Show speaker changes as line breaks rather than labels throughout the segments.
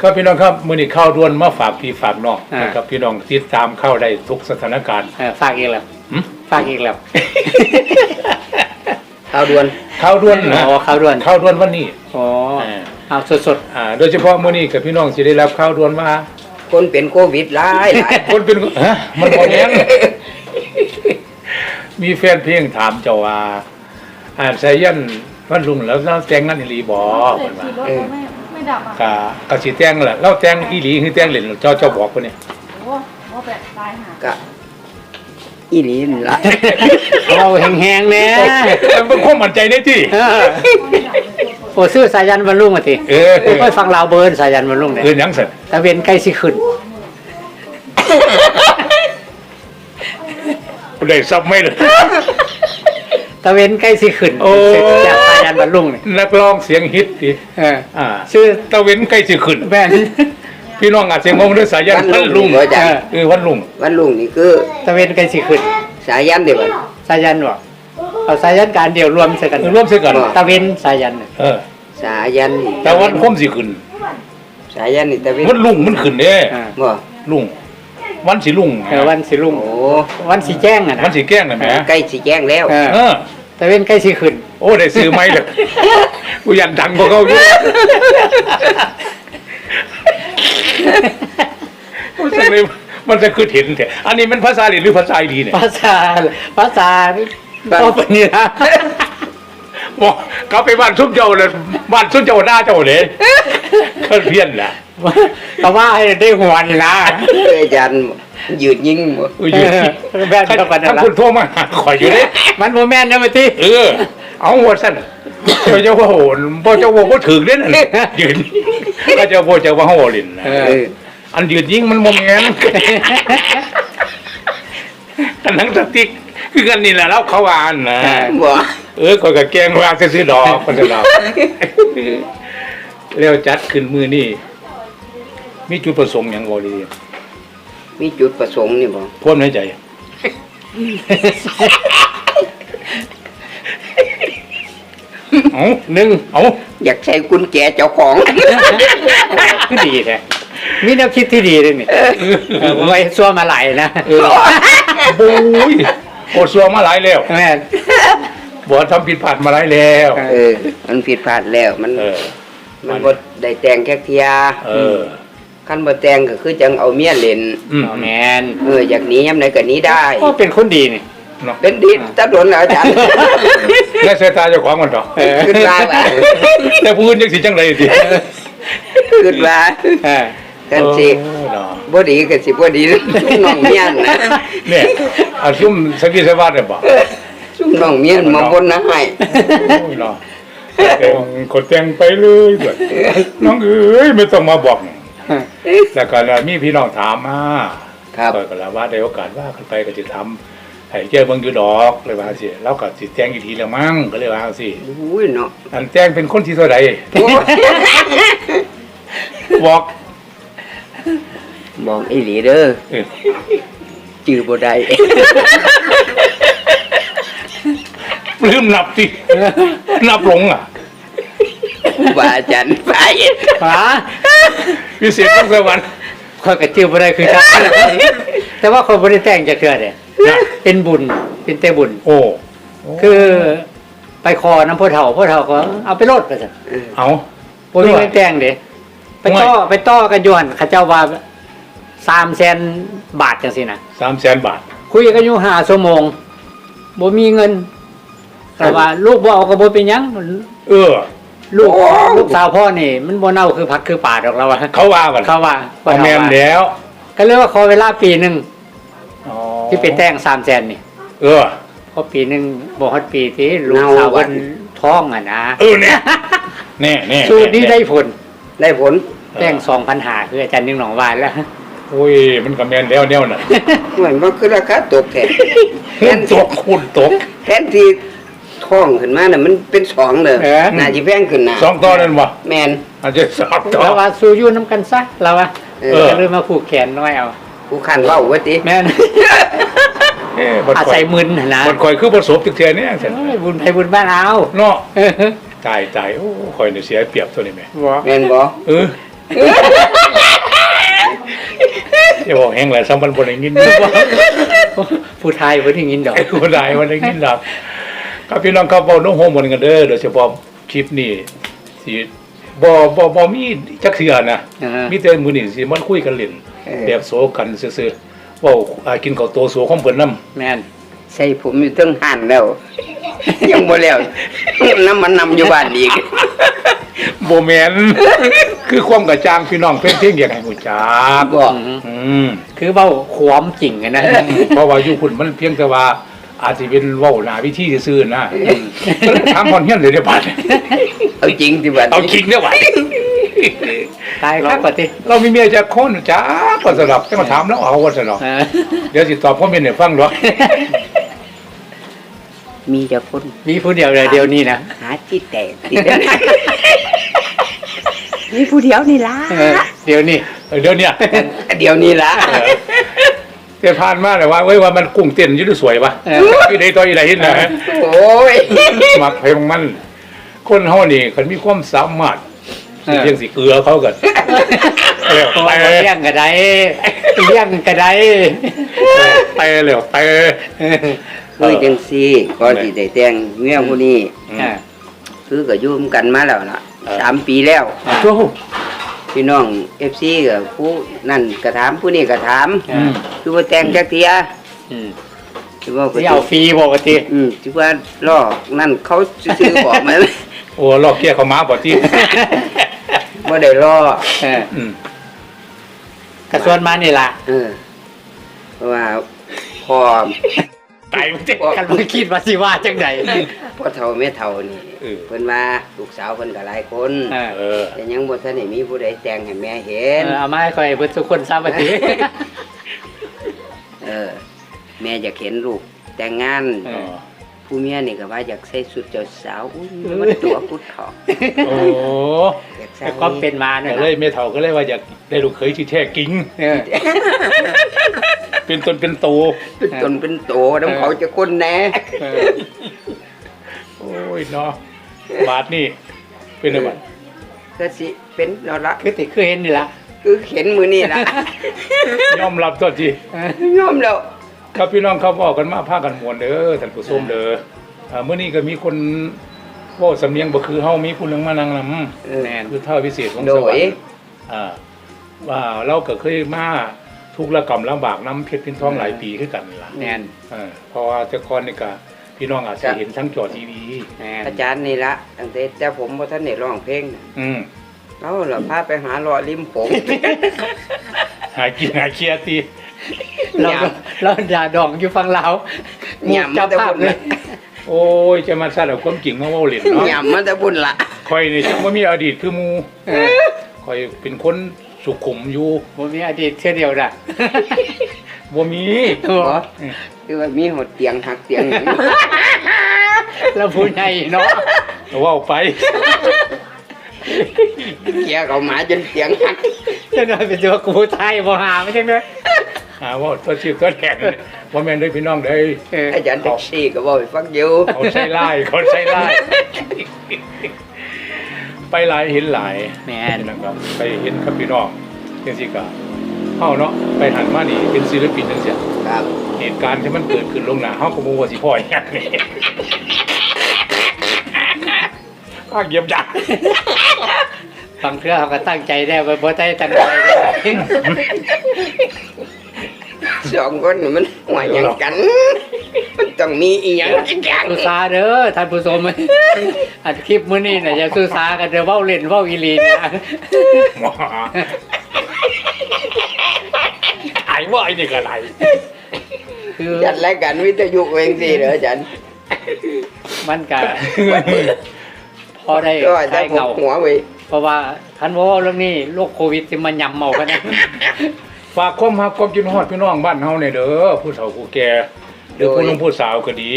ครับพี่น้องครับมือนี้เข้าด่วนมาฝากพี่ฝากน้อง
อ่าน
นะครับพี่น้องติดตามเข้าได้ทุกสถานการณ์
เออฝากอีกแล้ว
หึ
ฝากอีกแล้ว
ข่าวด่วน
เข้าด่วนนะ
อ๋อข่าวด่วน
เข้าด่วนวันนี้
อ๋อ
อ่า
เอาสด
อ่าโดยเฉพาะมื้อนี้กับพี่น้องสิได้รับข่าวด่วนว่า
คนเป็นโควิดหลายหลาย
คนเป็นฮะมันบ่แม่นมีแฟนเพลงถามเจ้าว่าอ่าสายันวันลุงแล้วเราแต่งงานอีหลีบ่
เด็
เพิ่
ก
นว่า
ขี่รถไม่ไม่ ดับอะ
ก็ก็สิแต่งแหละเราแต่งอีหลีคือแต่งเล่นเจ้าเจ้าบอกเพิ่นนี่
โอ้โหแบบตายหา
ก็อีหลีนี่ละ
ๆเอาแห้งๆแน่
แต่มันความมั่นใจได้ที่
เออ
ไม่ดับเลยตัว
โอ้ซื้อสายันวันรุ่งมาที
เออ
โอ้ยฟังลาวเบิร์นสายันวันรุ่งเนี่ย
คือหยังซั่น
ตะเวนใกล้สิขึ้น
ได้ซับไม่เลย
ตะเวนใกล้สิขึ้น
โอ้
เสร็จจากสายันวันรุ่งเนี่ย
นักร้องเสียงฮิตดิ
เออ
อ่า
ชื่อ
ตะเวนใกล้สิขึ้น
แบน
พี่น้องอาจจะงงด้วยสายัน
วัน
วัน
ลุ
ลุ
ง
ง
เหรอจ๊ะ
เออวันลุง
วันลุงนี่คือ
ตะเวนใกล้สิขึ้น
สายันเดียว
สายันบอกเอาสายันการเดียวรวมใส่กัน
ร่วมเสียกัน
ตะเวนสายันเนี่ย
เออ
สายันนี่
แต่วันคมสิขึ้น
สายันนี่ตะเวน
วันลุงมันขึ้นเด้
อ่า
บ่
ลุงวันสิลุง
เออวันสิรุ่ง
โอ้
วันสิแจ้งอะนะ
วันสิแกล้งน่ะแหม
ใกล้สิแจ้งแล้ว
เออ
เออ
ตะเวนใกล้สิขึ้น
โอ้ได้ซื้อไหมเลยกูยันดังกว่าเขาอยู่มันจะเลยมันจะคือเห็นแต่อันนี้มันภาษาลีหรือภาษาอีดีเนี่ย
ภาษาภาษาก็เป็นนี่นะ
บอกเขาไปบ้านซุปเจ้าเลยบ้านซุปเจ้าหน้าเจ้าเลยเขาเพี้ยนแหละ
ก็ว่าให้ได้หัวนี่นะ
เอ้ยอาจารย์ ยืดยิงบ่
อุ้ยอยู่
เออแบบเดียวกันนั่
ถ้าน
ล่ะ
คุณโทรมาหาข่อยอยู่เลย
มันโมแมนนะมาที่
เออ เอาหัวสั้นเจ้าเจ้าว่าโหนพ่อเจ้าว่าก็ถึงเล่นน่ะยืนก็เจ้าพ่อเจ้าว่าโหลินนะ
เอ
เอ
อ
อ
อันยืนยิงมันโมเมนอันหนังสติ๊กคือกันนี่แหละแล้วเขาว่าอันนะ
บ่
เออก็กะแกงว่าซื้อๆดอกคนเราแล้วจัดขึ้นมือนี่มีจุดประสงค์อย่างบ่ดี
มีจุดประสงค์นี่บ่
พ่นในใจเอา
หนึ่ง
เอา
อยากใช้กุญแจเจ้าของ
คือดีแท้มีแนวคิดที่ดีเลยนี่เออไว้ซัวมาหลายนะ
เออโอ้ยโอดซัวมาหลายแล้ว
แม่น
บ่ทำผิดพลาดมาหลายแล้ว
เออมันผิดพลาดแล้วมัน
เออ
มันบ่ได้แต่งแค่เทีย
เออ
คันบ่แต่งก็คือจังเอาเมียเล่น
อืม
แมน
เอออยากหนียามไหนก็หนีได้
ก็เป็นคนดีนี่
เนาะ
เป็นดิษตะโดนแล้วอาจารย์
และสายตาเจ้าของมันต่อ
เออ
ขึ้นมาว่า
แต่ผู้อื่นยังสิจังไดสิ
ขึ้นมา
เออ
กันสิ
เออเนาะ
บ่ดีก็สิบ่ดีน้องเมียนนะ
เนี่ยอาซุ่มสักกี่สวัสดิ์เนี่ยบ่
ซุ่มน้องเมียนมาบนนะให้
โอ้ยเนาะแต่งกดแต่งไปเลยด้วยน้องเอ้ยไม่ต้องมาบอก แล้วก็แล้วมีพี่น้องถามมา
ครับ
เปิดก็แล้วว่าได้โอกาสว่าขึ้นไปก็จะทำให้เจ้าเบิ่งอยู่ดอกเลยว่าสิแล้วก็สิแต่งอีกทีแล้วมั้งก็เลยว่าสิ
อุ้ยเนาะ
อันแต่งเป็นคนที่เท่าใด
โอ้ย
บอก
บอกอีหลีเด้อ
เออ
จื้อบ่ได้
ลืมนับสินับหลงอะ
ว่าอาจารย์ไป
ป๋า
พิเศษของสวรรค์
คนกระจิ้วบ่ได้คือกันแต่ว่าคนบ่ได้แต่งจะเกิดเนี่ย
นะ
เป็นบุญเป็นแต่บุญ
โอ้
คือไปคอน้ำพ่อเฒ่าพ่อเฒ่าก็เอาไปโลดไปซะ
เอา
บ่มีเงินแต่งเด้ไปต่อไปต่อกันอยหั่นเขาเจ้าว่า3แสนบาทจังซี่นะ
สามแสนบาท
คุยกันอยู่5ชั่วโมงบ่มีเงิน แต่ว่าลูกบ่เอาก็บ่เป็นหยัง
เออ
ลูกลูกสาวพ่อนี่ มันบ่เน่าคือผักคือป่าดอกเราว่า
เขาว่ากัน
เขาว่า
เอาแมน
ว่า
แล้ว
ก็เลยว่าขอเวลาปีหนึง
อ๋อ
ที่ไปแต่ง3แสนนี่
เออ
เพราะปีหนึงบ่ฮอดปีที่ลูกสาวเพิ่นท้องอะนะ
เออเนี่ยแน่แน่
สูตรนี้ได้ผล
ได้ผล
แต่ง2,000หาคืออาจารย์นิ่งหนองวานแล้ว
โอ้ยมันก็แมนแล้วแนวน่ะ
เหมือนว่าคือราคาตกแท้
หุ้นตกหุ้นตก
แทนที่ ท้องขึ้นมาน่ะมันเป็นสองเลย
เออ
น่าสิแพงขึ้นน่ะ
สองต่อนั่นวะ
แม่น
อาจจะสองต่อ
แล้วว่าสู้อยู่น้ำกันซะเราว่า
เอ
เอ
อ
อ
ก็เลยมาผูกแขนน้อยเอา
ผู้คันเว้าว่าติ
แม่น
เอ้บัด
อา
ข่อ
ศั
ย
ยมึนน่ะนะ
บัดข่อยคือประสบตึกเทียเนี่ยเสร็จ
โอ้ยบุญไปบุญบ้านเอา
เนาะ
เออ
ตายตายโอ้ข่อยเนี่ยเสียเปรียบตัวนี้แม่
บ่
แม่นบ่
เอออย่าบอกแห้งแหละซ้ำมันบนได้ยิน
ผู้ไทยบ่ได้ยินดอก
คนใดวันได้ยินหลับ ครับพี่น้องครับเว้าน้องโฮมกันเด้อโดยเฉพาะคลิปนี้สิบ่บ่บ่มีจักเทื่อนะ
อ่ามี
มีแต่มื้อนี้สิมันคุยกันเล่น
เออ
แบบโซกันซื่อๆเว้าอ่ากินข้าวโตโซของเพิ่นนำ
แม่น
ใส่ผมอยู่เทั้งหันแล้ว ยังบ่แล้วน้ำมันนำอยู่บ้านอีก
บ่แม่นคือความกระจ่างพี่น้องเพิ่นเพียงอยากให้ฮู้จัก
บ่
อืม
คือเว้าความจริงอะนะ
เพราะว่าอยู่พุ่นมันเพียงแต่ว่า อาจสิเป็นเว้าหน้าวิธีซื่อๆนะถามพรเฮียนเลยเด้อบัด
เอาจริงที่บ้าน
เอาคิงเด้อบัด
ตายครับปฏิ
เรามีเมียจะคนจ้าก็สลับจะมาถามแล้วเอาว่าสลับ
เออ
เดี๋ยวสิตอบพ่อเมียเนี่ยฟังหรอก
มีแต่คน
มีผู้เดียวเลยเดียวนี้นะ
หาที่แตกที่แตกมีผู้เดียวนี่ล่ะ
เออเดี๋ยวนี้
เออเดี๋ยวเนี้
เดี๋ยวนี้ล่ะ
เดี๋ยวผ่านมาเลยว่าเว้ยว่ามันกุ้งเต้นอยืดสวยปะ
เออ
อีใดตัวอีใดเห็นนะ
โอ้ย
มักเพลงมัน คนเฮานี่คันมีความสามารถสิเพียงสิเกลือเขากันแล้ว
เพราะ
แต่
ว่าเลี้ยงก็ได้เลี้ยงก็ได้
แต่แล้วแต่
คือจังซี่ก่อนสิได้แต่งเมียผู้นี้
อ่า
คือก็อยู่ร่วมกันมาแล้วล่ะ
เออ
สามปีแล้ว
โอ้
พี่น้อง FC ก็ผู้นั่นก็ถามผู้นี้ก็ถาม
อืม
คือว่าแต่งจักเทีย
อืม
คือว่า
สิเอาฟรีปกติ
อืมที่ว่าล่อนั่นเขาซื้อๆบอกมา
โอ้ลอกเกี้ยเขามาบ่ที่
บ่ได้ล่อ
เออ
อืม
กระส่วนมานี่ล่ะ
เออเพราะว่าพอ
ตายมันเจ็บ
กันบ่คิดว่าสิว่าจังได
พ่อเฒ่าแม่เฒ่านี่
เออ
เพิ่นว่าลูกสาวเพิ่นก็หลายคน
เออ
เออ
แต่ยังบ่ทันได้มีผู้ใดแต่งให้แม่เห็
เอนอเอามาให้ค่อยเบิดทุกคนทราบว่าติ
เออ แม่อยากเห็นลูกแต่งงาน
เออ
ผู้เมียนี่ก็ว่าอยากใส่สุดเจ้าสาวอุ้ยมันตัวกุดเถาะ
โอ้
อยากใส่
แต่ความเป็นมาเนี่ย
ก็เลยเมเฒ่าก็เลยว่าอยากได้ลูกเขยที่แท้จริง
เออ
เป็นตนเป็นโต
เป็นตนเป็นโตน้ำเขาจะคนแหน่
เออ
โอ้ยเนาะ บาทนี่เป็นอะไรบ้าง
ก็สิเป็นแล้วละ
คือติคือเห็นนี่ล่ะ
คือเห็นมือนี่ละ
ยอมรับตัวที
เออย
อมแล้ว
ครับพี่น้องเขาบอกกันมาพากันมวนเด้อท่านผู้ชมเด้ออ่าเมื่อนี้ก็มีคนเว่าสำเนียงบ่คือเฮามีผู้หนึงมานั่งนำ
เออ
แม่น
คือท่าพิเศษของ
โด
สวรร
ย
ค์อ่าว่าเราก็เคยมาทุกข์ระกรรมลำบากน้ำเพชรพินทองหลายปีคือกันล่ะ
แม่น
เออเพราะว่าแต่ก่อนนี่ก็ พี่น้องอาจจะเห็นทั้งจอทีวี
แม่น
อาจารย์นี่ละตั้งแต่แต่ผมบ่ทันได้ร้องเพลงน่ะ
อืม
เราล่ะพาไปหาเลาะริมโขง
หากินหาเคลียร์ตี
เราก็เราด่าดองอยู่ฝั่งลาวห
หยาม
เจ้าภาพเลย
โอ้ย จะมาซะเอาความจริงมาเว้าเล่นเนาะ
หยามมาแต่บุญละ
คอยนี่จังว่ามีอดีตคือหมู
เออ
คอยเป็นคนสุขุมอยู่
บ่มีอดีตเท่อเดียวน่ะ
บ่มี
โอ้
บ่คือว่ามีหดเตียงหักเตียงหยัง
แล้วผู้ใหญ่เนาะ
แต่ว่าเอาไป
เกียเขาหมาจนเตียงหัก
จะน้อยเป็นตัวกูไทยบ่หาไม่ใช่ไหม
หาว่าตัวชื่อตัวแทนว่าแม่นได้พี่น้องได้
เออ
อาจารย์แท็กซี่ก็บอกให้ฟังอยู่
เขาใช้ไล่เขาใช้ไล่ไปหลายเห็นหลาย
แม่น
นะครับไปเห็นครับพี่น้องจังซี่ก็ เฮาเนาะไปหันมานี่เป็นศิลปินจังซี่
ครับ
เหตุการณ์ที่มันเกิดขึ้นลงหน้าเฮาก็บ่ว่าสิพ่ออีหยังนี่ภาคเหยียบยักษ์
บางเทื่อเขาก็ตั้งใจได้บ่บ่ได้ตั้งใจได้
สองคนนี่มันหัวหยังกัน มันต้องมีอีหยังอีกอย่าง
สุสาเด้อท่านผู้ชมอัดคลิปมื้อนี้น่ะอย่าสุสากันเด้อเว้าเล่นเว้าอีหลีนะ
ไอ้ ว่าไอ้นี่ก็ไหล
คือ
จัดรายการวิทยุเองสิเหรออาจารย์
มันก็พอได้
ก็อาจา
ได้
รย์
เงา
หัวไว้
เพราะว่าท่านว่าเรื่องนี้โรคโควิดสิมันยำเมากันนะ
ฝากความรักความกินฮอดพี่น้องบ้านเฮาเนี่ยเด้อผู้เฒ่าผู้แก่หรือผู้หนุ่มผู้สาวก็ดี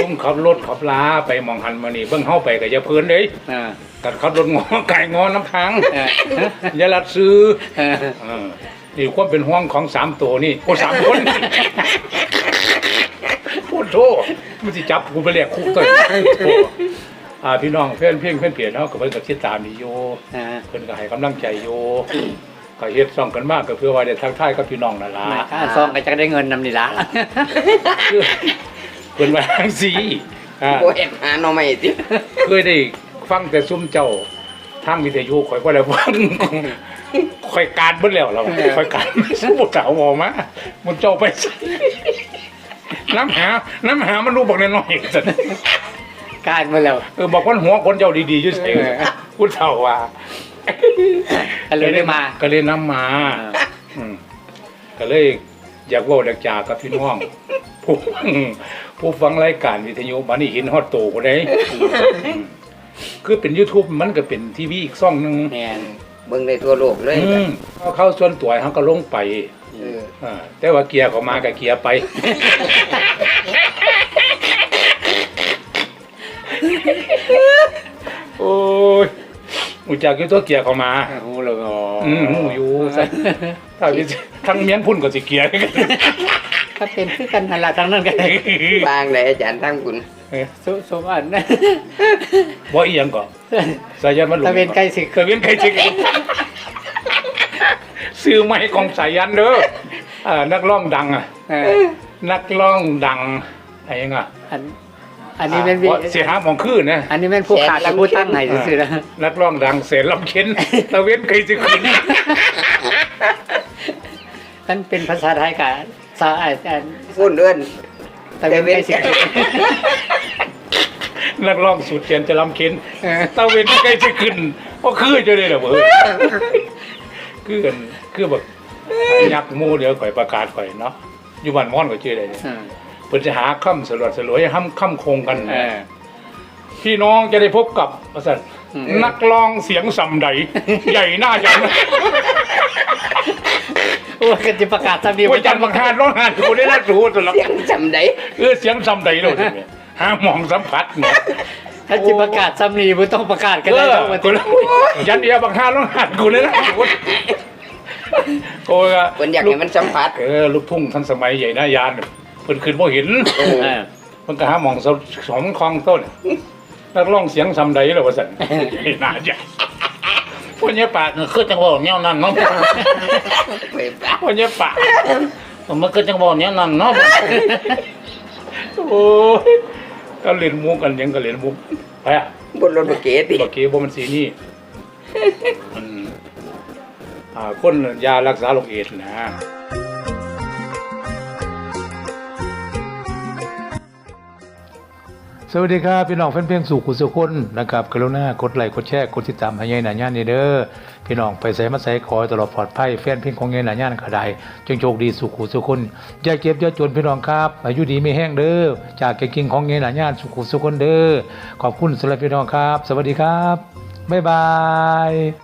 ต้องขับรถขับลาไปหมองหันมานี่เบิ่งเฮาไปก็อย่าเพลินเด้
อ่า
กันขับรถงอไก่งอน้ำทาง
เออ
อย่าลัดซื้อ
เออ
เออ นี่ความเป็นห่วงของสามตัวนี่โอ้สามคนพูดโทษมันสิจับกูไปเรียกคุกตัวโอ้อ่าพี่น้องเพื่อนเพียงเพื่อนเปลี่ยนเฮาก็เพิ่นก็ติดตามนี่อยู่
อ่า
เพิ่นก็ให้กำลังใจอยู่ก็เฮ็ดซ่องกันมากก็เพื่อว่าได้ทักทายกับพี่น้องนั่นล่ะ
มาค่าซองก็จะได้เงินนำนี่ละ
คือเพิ่นว่าจังซี่อ่า
บ่เห็นหาหน่อไม้ติ
เคยได้ฟังแต่ซุ่มเจ้าทางวิทยุข่อยบ่ได้ฟัง ข่อยการเบิดแล้วล่ะข่อยการสู้สาวบ่มามันเจ้าไปใส่น้ำหา น้ำหามันรู้บอกน้อยๆซั่น
การมาแล้ว
เออบอกว่าหัวคนเจ้าดีๆอยู่ไสพูดเฒ่าว่า
ก็เลยได้มา
ก็เลยนํมาอืมก็เลยอยากเว่าอยากจากับพี่น้องผู้ฟังผู้ฟังรายการวิทยุมานี่เห็นฮอดโตคนใดอืมคือเป็น YouTube มันก็เป็นทีวีอีกซ่องหนึง
แม่น
เบิ่งได้ทั่วโลกเลย
อืมเข้าเข้าส่วนตัวเขาก็ลงไป
เออ
อ่าแต่ว่าเกียร์เขามาก็เกียร์ไป โอ้ยอูจากอยู่ตัวเกียร์เขามา
โอ้โหเลยอ๋ออ
อืมหูอยู่ซะถ้าวิทั้งเมียนพุ่นก็สิเกียร์
ก็เป็นคือกันนั่นล่ะทั้งนั้นกัน
บางเลยอาจารย์ทั้งคุณ
สุสมอันนะ
บ่อีหยังก่อนสายันมันหลุ
ตะเวนไกลสิ
ตะเวนไกลสิซื้อไม้ของสายันเด้ออ่านักร้องดังอะ
เออ
นักร้องดังอะไรยังอะ
อันอันนี้เป็นวิ
อ่าเสียหาหมองคือนะ
อันนี้เป็นผู้ขาดและผู้ตั้งให้ซื่อๆนะ
นักร้องดังเสนลำเข็นตะเวนไกลสิขึ้น
นั่นเป็นภาษาไทยกับสาอันอัน
พุ่นเอิ้น
ตะเวนไกลสิ
นักร้องสุดเจียนจะลำเข็น
เออ
ตะเวนไกลสิขึ้นก็คือจะได้เหรอเว้ยคือกันคือแบบยักษ์หมูเดี๋ยวข่อยประกาศข่อยเนาะอยู่บ้านม่อนก็ชื่อได้เนี่ย
เออ
เพิ่นจะหาค่ำสลวดสลวยห้ำค่ำคงกัน
เอ
นะ
อ
พี่น้องจะได้พบกับว่าซั่น
อืม
นักร้องเสียงสำใดใหญ่หน้าจัง
โอ้ยกันจะประกาศตามนี้
ว่าจันบังคารร้องหานกูได้รับรู้ตลอด
เสียงจำได้
เออเสียงสำใดเลยเนี่ยหาหมองสัมผัสเนี่ย
ถ้าจะประกาศซ้ำนี้บ่ต้องประกาศกัน
เอ
ได้
อ
แล้ววัน
กู
ที่
แล้วยันเดียบังคารร้องหานกูเลยนะโอ้ย
เพิ่นอยากให้มันสัมผัส
เออลูกทุ่งทันสมัยใหญ่หน้ายานเพิ่นขึ้นบ่เห็น
เออ
เออ
เพิ่นก็หาหมองสองคลองต้นนักร้องเสียงสำใดแล้วว่าซั่นน่าจะพ วกเนี้ยปากคือจังหวะแนวนั้นเนาะ
ไปปะ
พวกเนี้ยปากมันคือจังหวะแนวนั้นเนาะโอ้ยก็เล่นมุกกันหยังก็เล่นมุกไปอะ
บนรถบ่เก๋ติ
บักเกบ่มันสีนี่มันอ่าคนยารักษาโรคเอดส์นะ สวัสดีครับพี่น้องแฟนเพลงสู่ขุสุคนนะครับกรุณากดไลค์กดแชร์กดติดตามให้ยายหนาย่านนี่เด้อพี่น้องไปใส่มาใส่คอยตลอดปลอดภัยแฟนเพลงของยายหนาย่านก็ได้จงโชคดีสู่ขุสุคนอย่าเก็บอย่าจนพี่น้องครับอายุดีไม่แห้งเด้อจากเก่งกิงของยายหนาย่านสุขุสุคนเด้อขอบคุณสำหรับพี่น้องครับ สวัสดีครับบ๊ายบาย